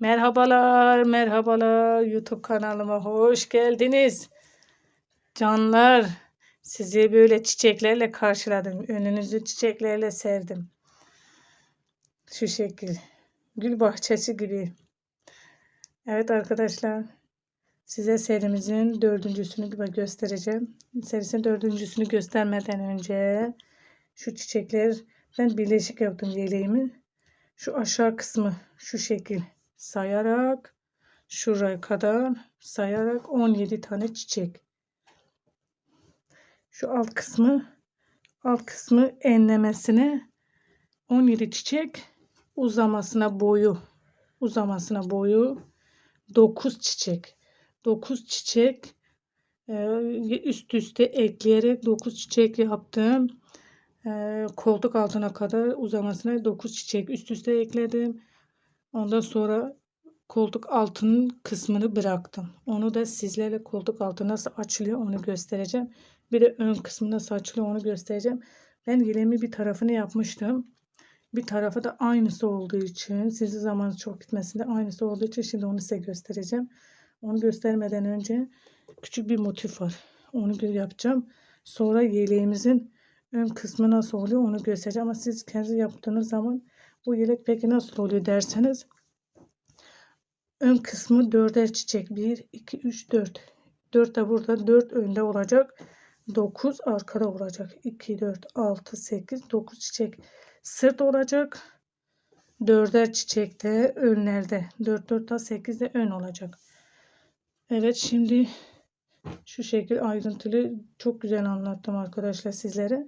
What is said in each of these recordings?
Merhabalar, merhabalar. YouTube kanalıma hoş geldiniz. Canlar, sizi böyle çiçeklerle karşıladım. Önünüzü çiçeklerle serdim. Şu şekil. Gül bahçesi gibi. Evet arkadaşlar, size serimizin dördüncüsünü göstereceğim. Serisinin dördüncüsünü göstermeden önce şu çiçekler ben birleşik yaptım yeleğimi. Şu aşağı kısmı şu şekil sayarak şuraya kadar sayarak 17 tane çiçek. Şu alt kısmı alt kısmı enlemesine 17 çiçek uzamasına boyu uzamasına boyu 9 çiçek. 9 çiçek üst üste ekleyerek 9 çiçek yaptım. Koltuk altına kadar uzamasına 9 çiçek üst üste ekledim. Ondan sonra koltuk altının kısmını bıraktım. Onu da sizlerle koltuk altı nasıl açılıyor onu göstereceğim. Bir de ön kısmı nasıl açılıyor onu göstereceğim. Ben yeleğimi bir tarafını yapmıştım. Bir tarafı da aynısı olduğu için sizi zaman çok gitmesinde aynısı olduğu için şimdi onu size göstereceğim. Onu göstermeden önce küçük bir motif var. Onu yapacağım. Sonra yeleğimizin ön kısmı nasıl oluyor onu göstereceğim. Ama siz kendi yaptığınız zaman bu yelek peki nasıl oluyor derseniz ön kısmı dörder çiçek 1 2 3 4 4 de burada 4 önde olacak 9 arkada olacak. 2 4 6 8 9 çiçek sırt olacak. Dörder çiçekte önlerde. 4 4 da 8 de ön olacak. Evet şimdi şu şekil ayrıntılı çok güzel anlattım arkadaşlar sizlere.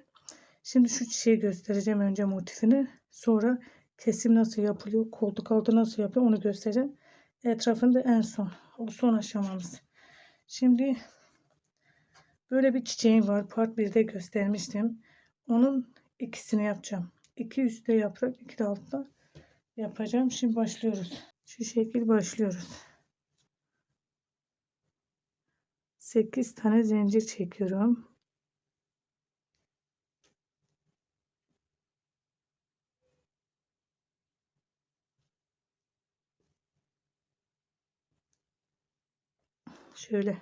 Şimdi şu çiçeği göstereceğim önce motifini. Sonra kesim nasıl yapılıyor, koltuk altı nasıl yapıyor onu göstereceğim. Etrafında en son, o son aşamamız. Şimdi böyle bir çiçeğim var. Part 1'de göstermiştim. Onun ikisini yapacağım. İki üstte yaprak, iki de altta yapacağım. Şimdi başlıyoruz. Şu şekil başlıyoruz. 8 tane zincir çekiyorum. Şöyle.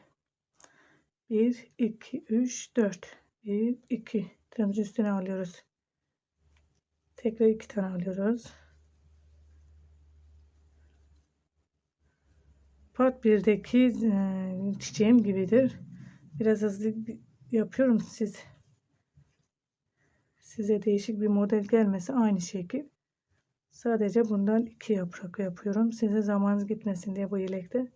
1, 2, 3, 4. 1, 2. Tığımızı üstüne alıyoruz. Tekrar iki tane alıyoruz. Part 1'deki e, çiçeğim gibidir. Biraz hızlı yapıyorum siz. Size değişik bir model gelmesi aynı şekil. Sadece bundan iki yaprak yapıyorum. Size zamanınız gitmesin diye bu yelekte.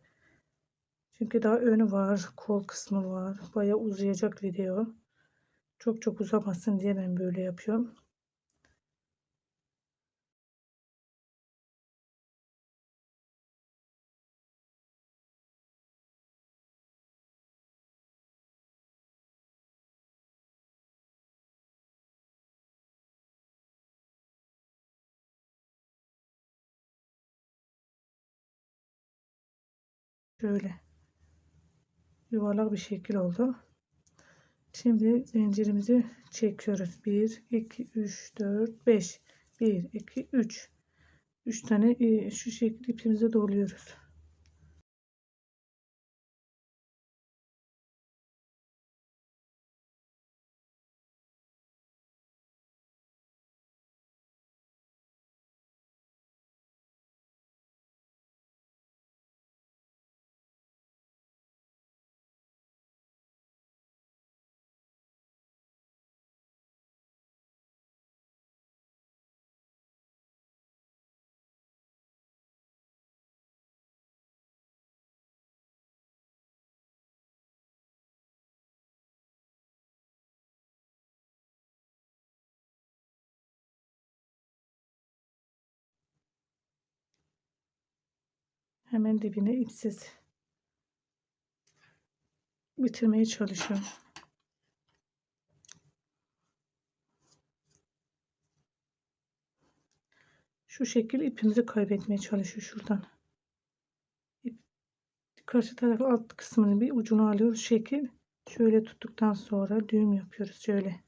Çünkü daha önü var, kol kısmı var. Baya uzayacak video. Çok çok uzamasın diye ben böyle yapıyorum. Şöyle yuvarlak bir şekil oldu. Şimdi zincirimizi çekiyoruz. 1, 2, 3, 4, 5. 1, 2, 3. 3 tane e, şu şekilde ipimizi doluyoruz. Hemen dibine ipsiz bitirmeye çalışıyorum. Şu şekil ipimizi kaybetmeye çalışıyor şuradan. İp, karşı tarafı alt kısmını bir ucunu alıyoruz şekil. Şöyle tuttuktan sonra düğüm yapıyoruz şöyle.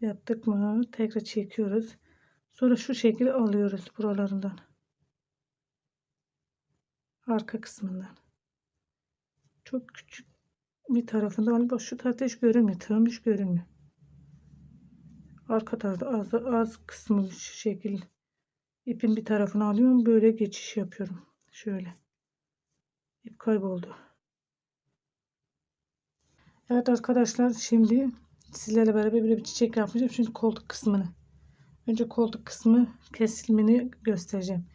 Yaptık mı tekrar çekiyoruz. Sonra şu şekilde alıyoruz buralarından. Arka kısmından. Çok küçük bir tarafında hani bak şu tarafta hiç görünmüyor. Tığım hiç görünmüyor. Arka tarafta az, az kısmı şekil ipin bir tarafını alıyorum. Böyle geçiş yapıyorum. Şöyle. İp kayboldu. Evet arkadaşlar şimdi sizlerle beraber bir çiçek yapacağım. Şimdi koltuk kısmını. Önce koltuk kısmı kesilmeni göstereceğim.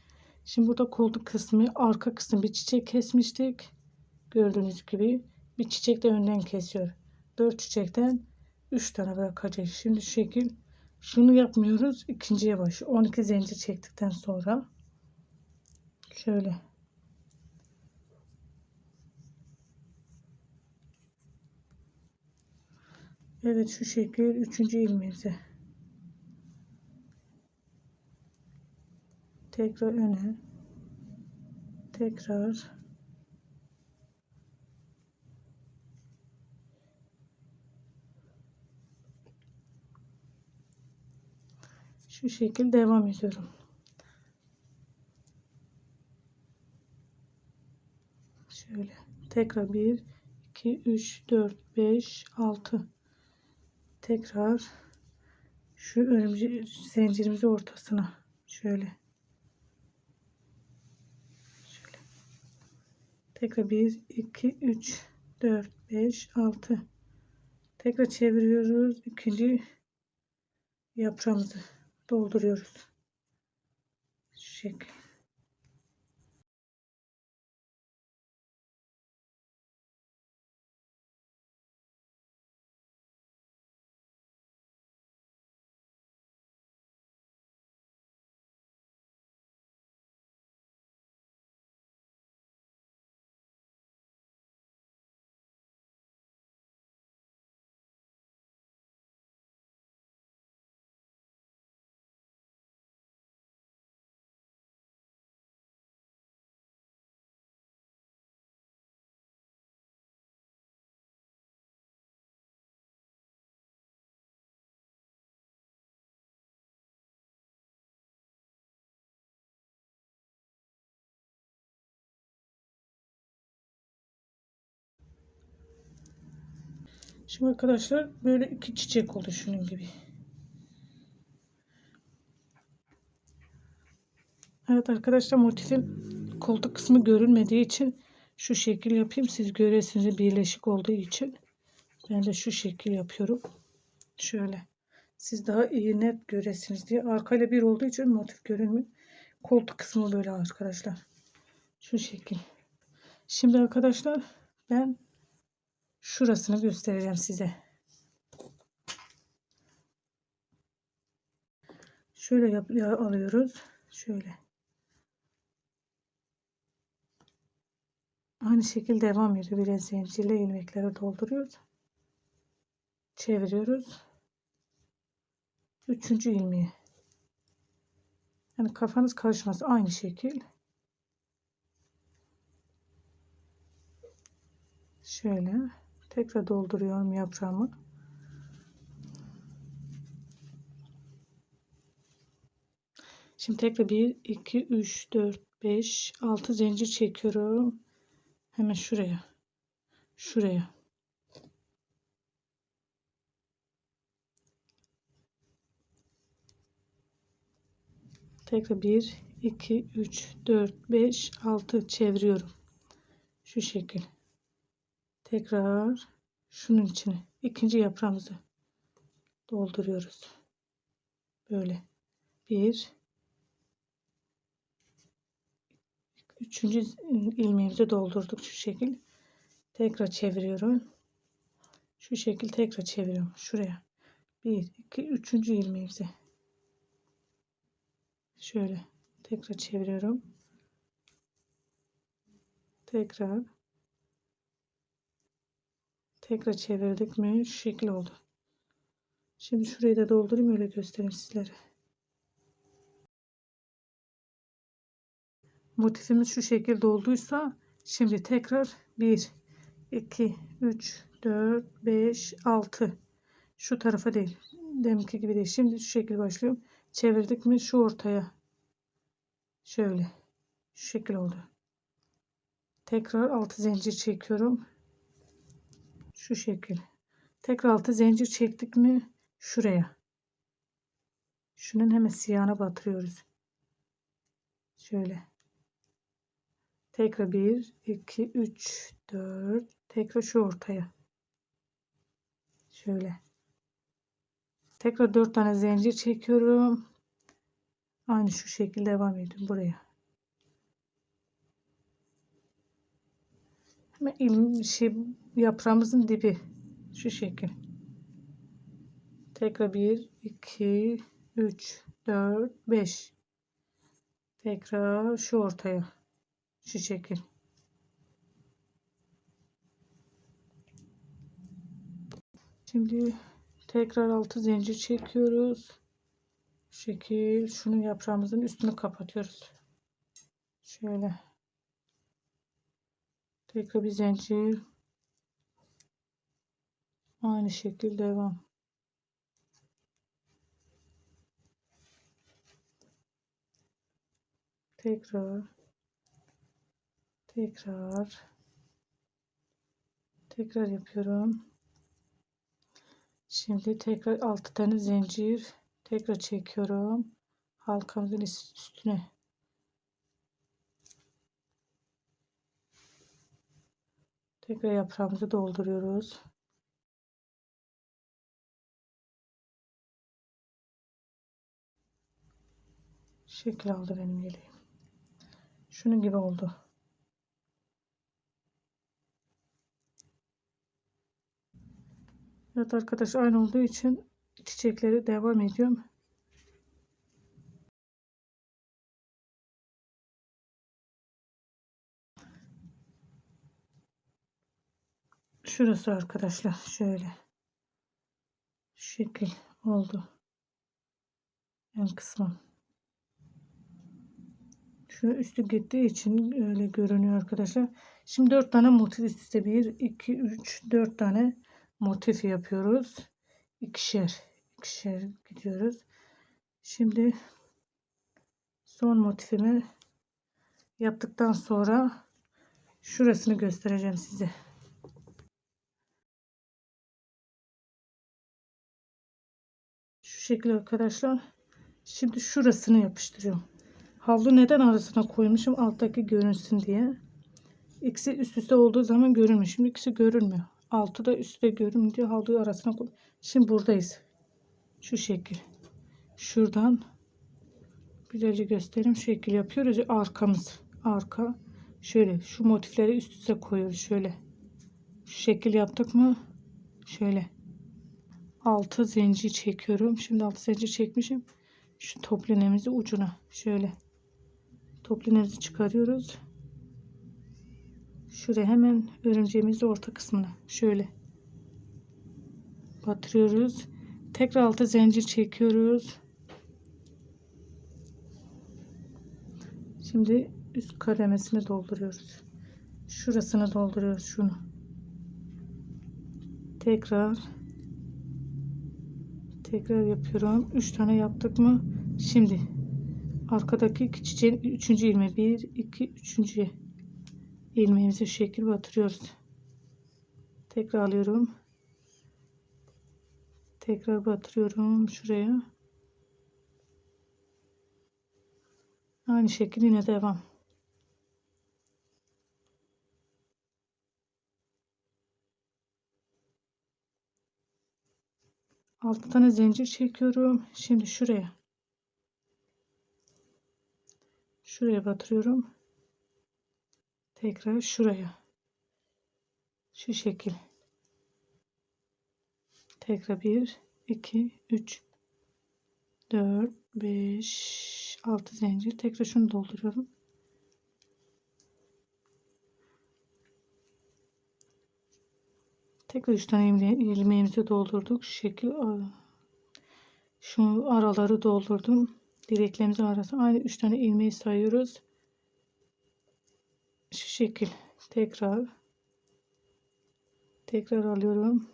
Şimdi burada koltuk kısmı arka kısım bir çiçek kesmiştik. Gördüğünüz gibi bir çiçek de önden kesiyor. 4 çiçekten 3 tane bırakacak. Şimdi şekil şunu yapmıyoruz. ikinciye baş. 12 zincir çektikten sonra şöyle Evet şu şekil üçüncü ilmeğimize tekrar öne. Tekrar. Şu şekil devam ediyorum. Şöyle. Tekrar 1 2 3 4 5 6 tekrar şu örümcek zincirimizi ortasına. Şöyle tekrar 1 2 3 4 5 6 tekrar çeviriyoruz. İkinci yaprağımızı dolduruyoruz. Şu şekil Şimdi arkadaşlar böyle iki çiçek oldu şunun gibi. Evet arkadaşlar motifin koltuk kısmı görünmediği için şu şekil yapayım. Siz göresiniz birleşik olduğu için. Ben de şu şekil yapıyorum. Şöyle. Siz daha iyi net göresiniz diye. Arkayla bir olduğu için motif görünmüyor. Koltuk kısmı böyle arkadaşlar. Şu şekil. Şimdi arkadaşlar ben şurasını göstereceğim size. Şöyle yap alıyoruz. Şöyle. Aynı şekilde devam ediyor. Biraz zincirle ilmekleri dolduruyoruz. Çeviriyoruz. Üçüncü ilmeği. Yani kafanız karışmaz. Aynı şekil. Şöyle. Tekrar dolduruyorum yaprağımı. Şimdi tekrar 1, 2, 3, 4, 5, 6 zincir çekiyorum. Hemen şuraya. Şuraya. Tekrar 1, 2, 3, 4, 5, 6 çeviriyorum. Şu şekil tekrar şunun içine ikinci yaprağımızı dolduruyoruz. Böyle bir üçüncü ilmeğimizi doldurduk şu şekil. Tekrar çeviriyorum. Şu şekil tekrar çeviriyorum. Şuraya. Bir, iki, üçüncü ilmeğimizi. Şöyle tekrar çeviriyorum. Tekrar Tekrar çevirdik mi şu şekil oldu. Şimdi şurayı da doldurayım öyle göstereyim sizlere. Motifimiz şu şekilde olduysa şimdi tekrar 1 2 3 4 5 6 şu tarafa değil. Deminki gibi değil. Şimdi şu şekil başlıyorum. Çevirdik mi şu ortaya. Şöyle. Şu şekil oldu. Tekrar 6 zincir çekiyorum. Şu şekil. Tekrar 6 zincir çektik mi şuraya. Şunun hemen siyahına batırıyoruz. Şöyle. Tekrar 1, 2, 3, 4. Tekrar şu ortaya. Şöyle. Tekrar 4 tane zincir çekiyorum. Aynı şu şekilde devam ediyorum buraya. Hemen ilm şey yaprağımızın dibi şu şekil. Tekrar 1 2 3 4 5 tekrar şu ortaya şu şekil. Şimdi tekrar altı zincir çekiyoruz. Şekil şunun yaprağımızın üstünü kapatıyoruz. Şöyle. Tekrar bir zincir. Aynı şekilde devam. Tekrar. Tekrar. Tekrar yapıyorum. Şimdi tekrar 6 tane zincir tekrar çekiyorum. Halkamızın üstüne. Tekrar yaprağımızı dolduruyoruz. Şekil aldı benim yeleğim. Şunun gibi oldu. Evet arkadaş aynı olduğu için çiçekleri devam ediyorum. Şurası arkadaşlar şöyle. şekil oldu. En kısmı. Şu üstü gittiği için öyle görünüyor arkadaşlar. Şimdi 4 tane motif üst üste 1, 2, 3, 4 tane motif yapıyoruz. İkişer, ikişer gidiyoruz. Şimdi son motifimi yaptıktan sonra şurasını göstereceğim size. Şu şekilde arkadaşlar. Şimdi şurasını yapıştırıyorum. Havlu neden arasına koymuşum? Alttaki görünsün diye. İkisi üst üste olduğu zaman görünmüyor. Şimdi ikisi görünmüyor. Altı da üstte görünmüyor diye havluyu arasına koy. Şimdi buradayız. Şu şekil. Şuradan güzelce göstereyim. Şu şekil yapıyoruz. Arkamız. Arka. Şöyle şu motifleri üst üste koyuyoruz. Şöyle. Şu şekil yaptık mı? Şöyle. Altı zincir çekiyorum. Şimdi altı zincir çekmişim. Şu toplinemizi ucuna şöyle toplinemizi çıkarıyoruz. Şuraya hemen örümceğimizi orta kısmına şöyle batırıyoruz. Tekrar altı zincir çekiyoruz. Şimdi üst kademesini dolduruyoruz. Şurasını dolduruyoruz şunu. Tekrar tekrar yapıyorum. 3 tane yaptık mı? Şimdi arkadaki iki çiçeğin 3. ilmeği 1 2 3. ilmeğimizi şu şekil batırıyoruz. Tekrar alıyorum. Tekrar batırıyorum şuraya. Aynı şekilde yine devam. 6 tane zincir çekiyorum. Şimdi şuraya. Şuraya batırıyorum. Tekrar şuraya. Şu şekil. Tekrar 1 2 3 4 5 6 zincir. Tekrar şunu dolduruyorum. Tekrar 3 tane ilmeğimizi doldurduk. Şu şekil şu araları doldurdum. Direklerimizin arası aynı 3 tane ilmeği sayıyoruz. Şu şekil tekrar tekrar alıyorum.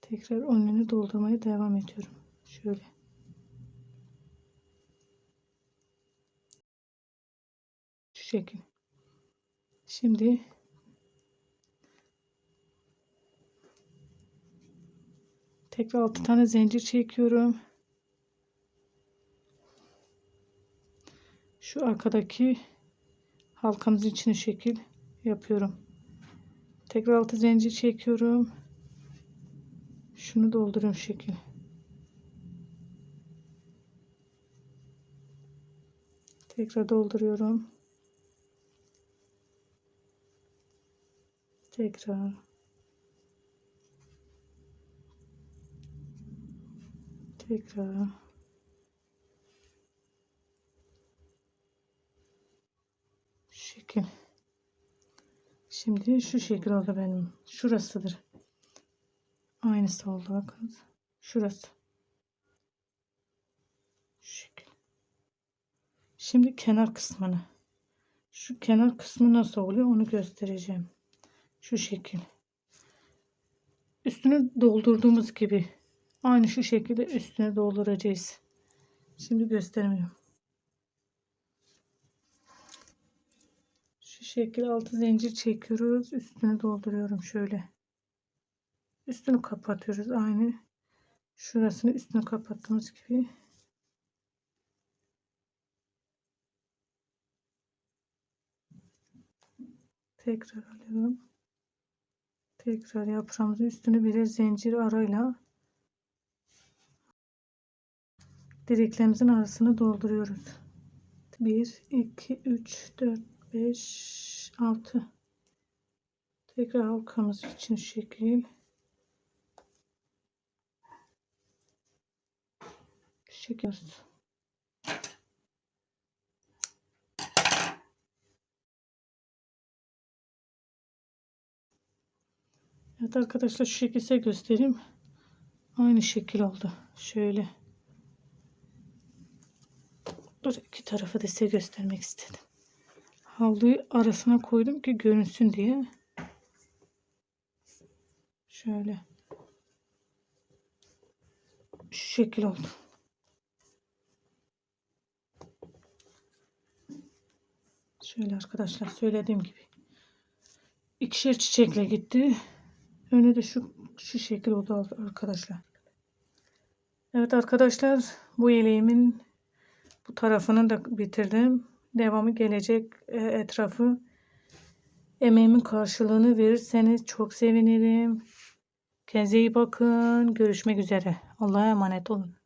Tekrar önünü doldurmaya devam ediyorum. Şöyle. Şu şekil. Şimdi tekrar 6 tane zincir çekiyorum. Şu arkadaki halkamızın içine şekil yapıyorum. Tekrar 6 zincir çekiyorum. Şunu dolduruyorum şekil. Tekrar dolduruyorum. Tekrar. Tekrar. Şekil. Şimdi şu şekil oldu benim. Şurasıdır. Aynısı oldu bakın. Şurası. Şu şekil. Şimdi kenar kısmını. Şu kenar kısmı nasıl oluyor onu göstereceğim. Şu şekil. Üstünü doldurduğumuz gibi aynı şu şekilde üstüne dolduracağız. Şimdi göstermiyorum. Şu şekil altı zincir çekiyoruz. Üstünü dolduruyorum şöyle. Üstünü kapatıyoruz aynı. Şurasını üstünü kapattığımız gibi. Tekrar alıyorum. Tekrar yaprağımızın üstünü birer zincir arayla direklerimizin arasını dolduruyoruz. 1, 2, 3, 4, 5, 6. Tekrar halkamız için şekil. Şekil. Evet arkadaşlar şu şekilde göstereyim. Aynı şekil oldu. Şöyle. Dur iki tarafı da size göstermek istedim. Havluyu arasına koydum ki görünsün diye. Şöyle. Şu şekil oldu. Şöyle arkadaşlar söylediğim gibi. ikişer çiçekle gitti. Önü de şu şu şekil oldu arkadaşlar. Evet arkadaşlar bu yeleğimin bu tarafını da bitirdim. Devamı gelecek e, etrafı emeğimin karşılığını verirseniz çok sevinirim. Kendinize iyi bakın. Görüşmek üzere. Allah'a emanet olun.